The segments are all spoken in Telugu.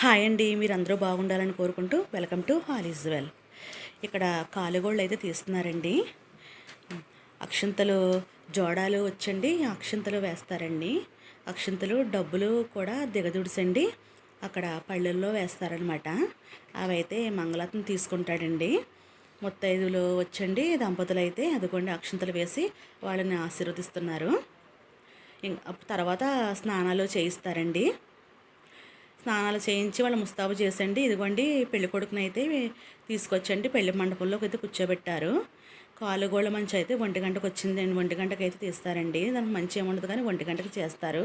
హాయ్ అండి మీరందరూ బాగుండాలని కోరుకుంటూ welcome to all is well. ఇక్కడ కాలుగోళ్ళు అయితే తీస్తున్నారండి. అక్షంతలు జోడాలు వచ్చండి అక్షంతలు వేస్తారండి. అక్షంతలు డబ్బులు కూడా దిగదుడిసండి అక్కడ పళ్ళల్లో వేస్తారనమాట. అవైతే మంగళాతం తీసుకుంటాడండి. ముత్తైదులు వచ్చండి దంపతులు అయితే అదిగోండి అక్షంతలు వేసి వాళ్ళని ఆశీర్వదిస్తున్నారు. తర్వాత స్నానాలు చేయిస్తారండి. స్నానాలు చేయించి వాళ్ళు ముస్తాబు చేసండి ఇదిగోండి పెళ్ళి కొడుకుని అయితే తీసుకొచ్చండి పెళ్ళి మండపంలోకి అయితే కూర్చోబెట్టారు కాలుగోళ్ళ మంచి అయితే ఒంటి గంటకు వచ్చిందండి ఒంటి గంటకు అయితే తీస్తారండి. దానికి మంచి ఏముండదు కానీ ఒంటి గంటకు చేస్తారు.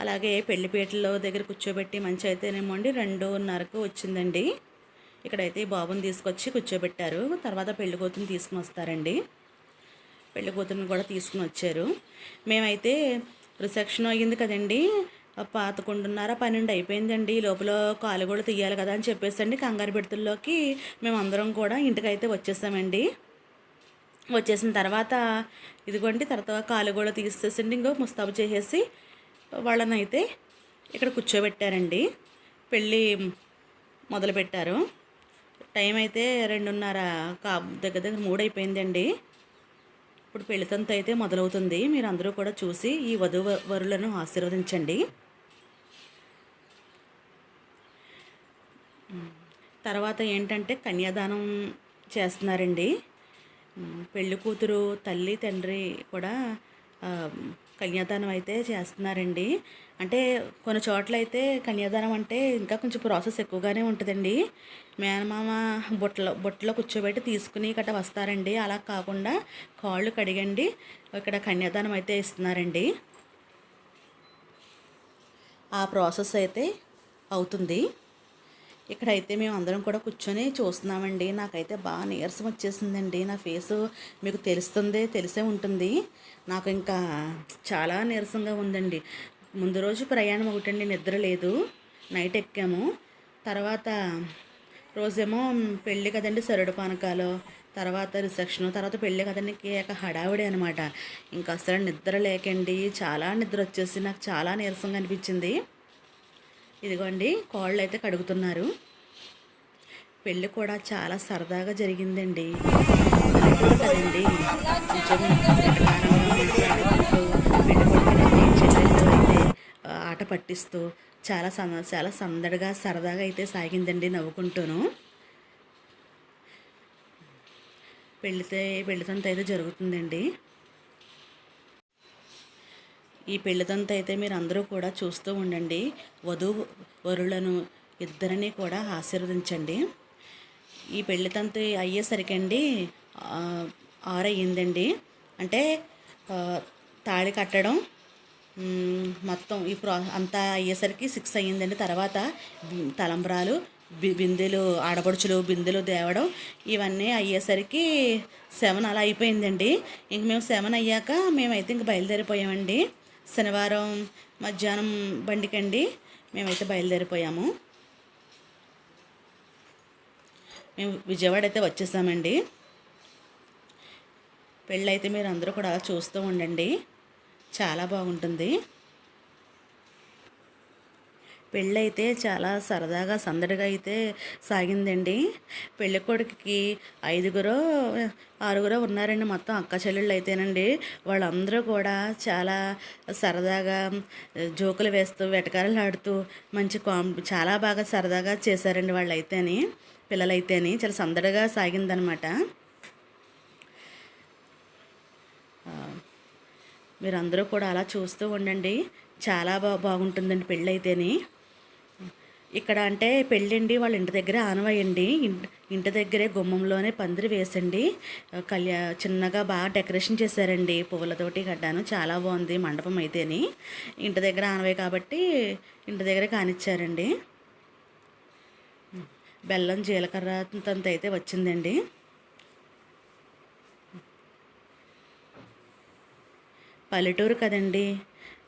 అలాగే పెళ్ళిపేటలో దగ్గర కూర్చోబెట్టి మంచి అయితేనేమో అండి రెండున్నరకు వచ్చిందండి. ఇక్కడైతే బాబుని తీసుకొచ్చి కూర్చోబెట్టారు. తర్వాత పెళ్ళి కూతురుని తీసుకుని వస్తారండి. పెళ్ళి కూతురుని కూడా తీసుకుని వచ్చారు. మేమైతే రిసెప్షన్ అయ్యింది కదండి. పాతకుండున్నర పన్నెండు అయిపోయిందండి. ఈ లోపల కాలు కూడా తీయాలి కదా అని చెప్పేసి అండి కంగారు పెడుతుల్లోకి మేము అందరం కూడా ఇంటికైతే వచ్చేసామండి. వచ్చేసిన తర్వాత ఇదిగోండి తర్వాత కాలు కూడా తీసేసండి ఇంకో ముస్తాబు చేసేసి వాళ్ళని అయితే ఇక్కడ కూర్చోబెట్టారండి. పెళ్ళి మొదలుపెట్టారు. టైం అయితే రెండున్నర కా దగ్గర దగ్గర మూడు అయిపోయిందండి. ఇప్పుడు పెళ్ళితంతు అయితే మొదలవుతుంది. మీరు అందరూ కూడా చూసి ఈ వధువు వరులను ఆశీర్వదించండి. తర్వాత ఏంటంటే కన్యాదానం చేస్తున్నారండి. ఉమ్, పెళ్ళి కూతురు తల్లి తండ్రి కూడా కన్యాదానం అయితే చేస్తున్నారండి. అంటే కొన్ని చోట్ల అయితే కన్యాదానం అంటే ఇంకా కొంచెం ప్రాసెస్ ఎక్కువగానే ఉంటుందండి. మేనమామ బుట్టలో బుట్టలో కూర్చోబెట్టి తీసుకుని గట్ట వస్తారండి. అలా కాకుండా కాళ్ళు కడిగండి ఇక్కడ కన్యాదానం అయితే ఇస్తున్నారండి. ఆ ప్రాసెస్ అయితే అవుతుంది. ఇక్కడైతే మేము అందరం కూడా కూర్చొని చూస్తున్నామండి. నాకైతే బాగా నీరసం వచ్చేసిందండి. నా ఫేసు మీకు తెలుస్తుంది తెలిసే ఉంటుంది. నాకు ఇంకా చాలా నీరసంగా ఉందండి. ముందు రోజు ప్రయాణం ఒకటండి నిద్ర లేదు. నైట్ ఎక్కాము. తర్వాత రోజేమో పెళ్ళి కదండి సరుడు పానకాలు. తర్వాత రిసెప్షన్ తర్వాత పెళ్ళి కదండి కేక హడావిడి అనమాట ఇంకా అసలు నిద్ర లేకండి. చాలా నిద్ర వచ్చేసి నాకు చాలా నీరసంగా అనిపించింది. ఇదిగోండి కోళ్ళు అయితే కడుగుతున్నారు. పెళ్ళి కూడా చాలా సరదాగా జరిగిందండి. కదండి. అయితే ఆట పట్టిస్తూ చాలా సంద చాలా సందడిగా సరదాగా అయితే సాగిందండి నవ్వుకుంటూను. పెళ్ళితే పెళ్ళితంత అయితే జరుగుతుందండి. ఈ పెళ్ళిదంతా అయితే మీరు అందరూ కూడా చూస్తూ ఉండండి. వధువు వరులను ఇద్దరిని కూడా ఆశీర్వదించండి. ఈ పెళ్ళితంతు అయ్యేసరికండి ఆరయ్యిందండి. ఆరు అయ్యిందండి అంటే తాళి కట్టడం మొత్తం ఈ ప్రా అంతా అయ్యేసరికి సిక్స్ అయ్యిందండి. తర్వాత తలంబ్రాలు బిందెలు ఆడపడుచులు బిందెలు తేవడం ఇవన్నీ అయ్యేసరికి సెవెన్ అలా అయిపోయిందండి. ఇంక మేము సెవెన్ అయ్యాక మేమైతే ఇంక బయలుదేరిపోయామండి. శనివారం మధ్యాహ్నం బండికండి. మేమైతే బయలుదేరిపోయాము. మేము విజయవాడ అయితే వచ్చేసామండి. పెళ్ళైతే మీరు అందరూ కూడా చూస్తూ ఉండండి. చాలా బాగుంటుంది. పెళ్ళైతే చాలా సరదాగా సందడిగా అయితే సాగిందండి. పెళ్ళికొడుకుకి ఐదుగురో ఆరుగురో ఉన్నారండి మొత్తం అక్క చెల్లెళ్ళు అయితేనండి. వాళ్ళందరూ కూడా చాలా సరదాగా జోకులు వేస్తూ వెటకారాలు ఆడుతూ మంచి కాం చాలా బాగా సరదాగా చేశారండి వాళ్ళు అయితేని పిల్లలైతేని. చాలా సందడిగా సాగిందనమాట. మీరందరూ కూడా అలా చూస్తూ ఉండండి. చాలా బా బాగుంటుందండి పెళ్ళైతేనే. ఇక్కడ అంటే పెళ్ళండి వాళ్ళ ఇంటి దగ్గర ఆనవయండి. ఇంటి దగ్గరే గుమ్మంలోనే పందిరి వేసండి. కళ్యా చిన్నగా బాగా డెకరేషన్ చేశారండి. పువ్వులతోటి గడ్డాను చాలా బాగుంది మండపం అయితేని. ఇంటి దగ్గర ఆనవాయి కాబట్టి ఇంటి దగ్గరే కానిచ్చారండి. బెల్లం జీలకర్ర తంత అయితే వచ్చిందండి. పల్లెటూరు కదండి.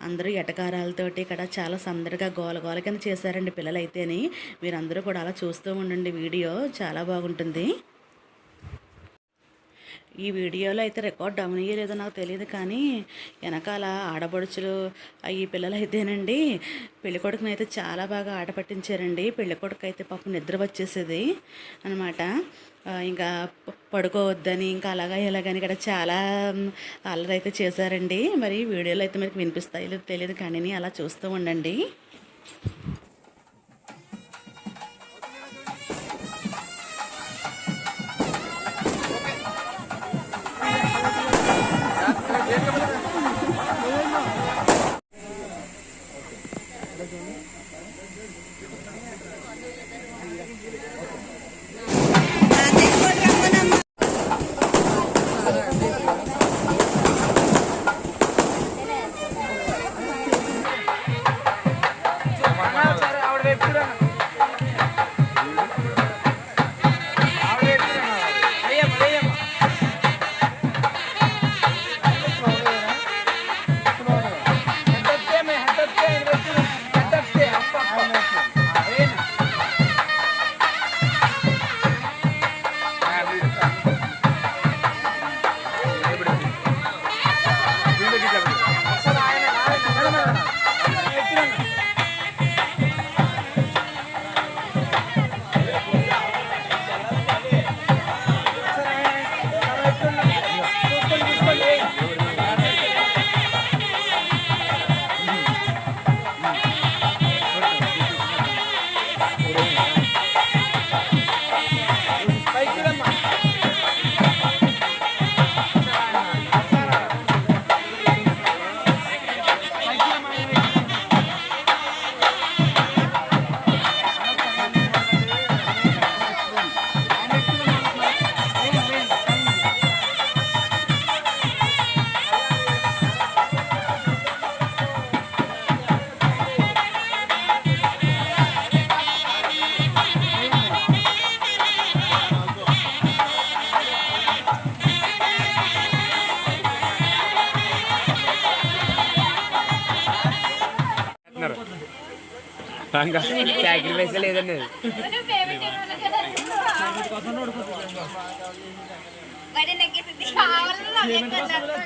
అందరూ ఎటకారాలతోటి ఇక్కడ చాలా సందడిగా గోల గోల కింద చేశారండి పిల్లలైతేనే. మీరందరూ కూడా అలా చూస్తూ ఉండండి వీడియో. చాలా బాగుంటుంది. ఈ వీడియోలో అయితే రికార్డ్ అవనీయలేదో నాకు తెలియదు కానీ వెనకాల ఆడపడుచులు ఈ పిల్లలు అయితేనండి పెళ్ళికొడుకుని అయితే చాలా బాగా ఆట పట్టించారండి. పెళ్ళికొడుకు అయితే పాపం నిద్ర వచ్చేసేది అనమాట ఇంకా పడుకోవద్దని ఇంకా అలాగా ఇలాగని ఇక్కడ చాలా అల్లరి అయితే చేశారండి. మరి వీడియోలో అయితే మీకు వినిపిస్తాయి తెలియదు కానీ అలా చూస్తూ ఉండండి.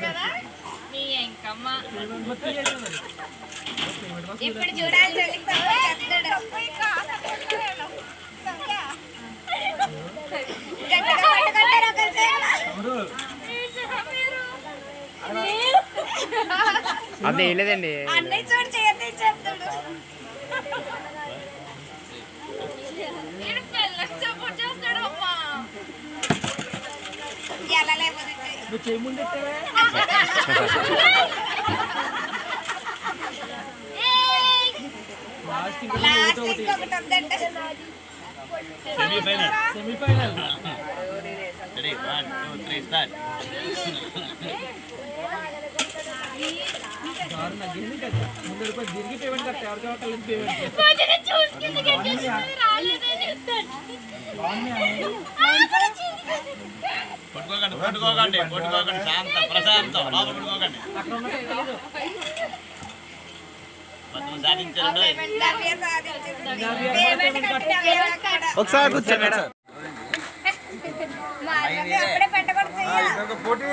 కదా నీ ఎంకమ్మ. ఇప్పుడు చూడాలి. అది. లేదండి. అన్నయ్య చూడు చేయొద్దు చెప్తాడు. నువ్వు చేయముందే semifinal semifinal ready one two three start last ఇంకొకటి వద్దంటే పట్టుకోకండి. పట్టుకోకండి పట్టుకోకండి శాంత ప్రశాంతం లోపల పట్టుకోకండి. ఒకసారి పెట్టకూడదు చెయ్యాలి. పోటీ.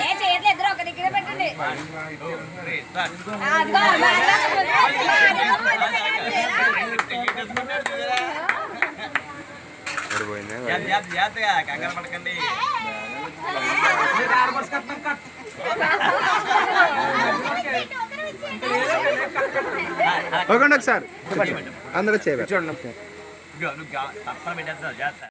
ఏ చేయట్లేదు ఇద్దరు ఒక దగ్గర పెట్టండి జాగ్రత్త, కంగారు పడకండి ఒకసారి. అందరూ చేయవచ్చు చూడండి ఒకసారి